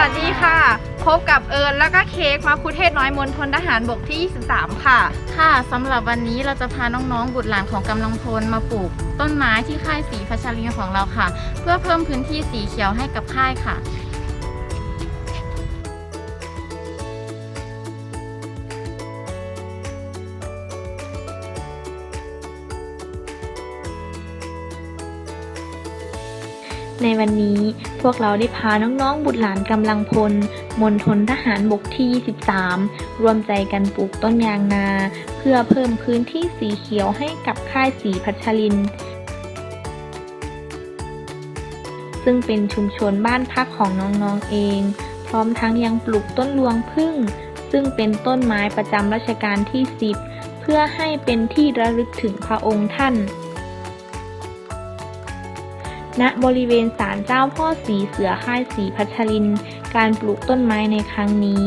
วัสดีค่ะ พบกับเอิญแล้วก็เค้กมาคุเทศน้อยมณฑลทหารบกที่ 23 ค่ะ ค่ะสำหรับวันนี้เราจะพาน้องๆบุตรหลานของกำลังพลมาปลูก ต้นไม้ที่ค่ายสีพัชรินของเราค่ะ เพื่อเพิ่มพื้นที่สีเขียวให้กับค่ายค่ะ ในวันนี้พวกเราได้พาน้องๆบุตรหลานกำลังพลมณฑลทหารบกที่ 23 รวมใจกันปลูกต้นยางนา เพื่อเพิ่มพื้นที่สีเขียวให้กับค่ายสีพัชริน ซึ่งเป็นชุมชนบ้านพักของน้องๆเอง พร้อมทั้งยังปลูกต้นรวงพึ่ง ซึ่งเป็นต้นไม้ประจำรัชกาลที่ 10 เพื่อให้เป็นที่ระลึกถึงพระองค์ท่าน ณบริเวณศาลเจ้าพ่อสีเสือค่ายสีพัชริน การปลูกต้นไม้ในครั้งนี้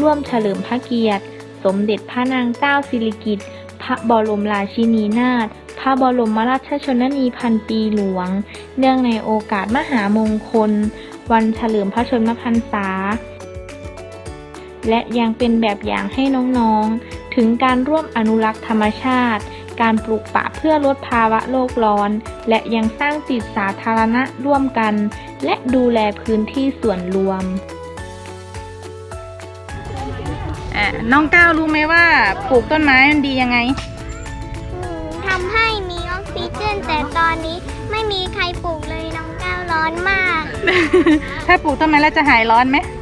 ร่วมเฉลิมพระเกียรติ สมเด็จพระนางเจ้าสิริกิติ์พระบรมราชินีนาถพระบรมราชชนนีพันปีหลวง เนื่องในโอกาสมหามงคล วันเฉลิมพระชนมพรรษา และยังเป็นแบบอย่างให้น้องๆ ถึงการร่วมอนุรักษ์ธรรมชาติ การปลูกป่าเพื่อลดภาวะโลกร้อน และยังสร้างจิตสาธารณะร่วมกัน และดูแลพื้นที่ส่วนรวมอะน้องก้าวรู้ไหมว่าปลูกต้นไม้มันดียังไงอืมทำให้มีออกซิเจน แต่ตอนนี้ไม่มีใครปลูกเลยน้องก้าวร้อนมาก ถ้าปลูกต้นไม้แล้วจะหายร้อนไหมไม่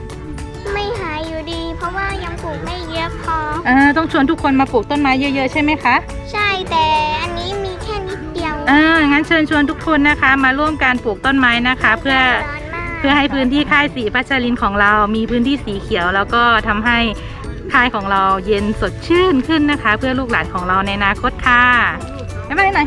ไม่เยอะพอเออต้องชวนทุกคนมาปลูกต้นไม้เยอะๆใช่ไหมคะ ใช่แต่อันนี้มีแค่นิดเดียวเอองั้นเชิญชวนทุกคนนะคะ มาร่วมการปลูกต้นไม้นะคะ เพื่อร้อนมากเพื่อให้พื้นที่ค่ายสีพัชรินทร์ของเรา มีพื้นที่สีเขียว แล้วก็ทำให้ค่ายของเราเย็นสดชื่นขึ้นนะคะ เพื่อลูกหลานของเราในอนาคตค่ะบ๊ายบายหน่อย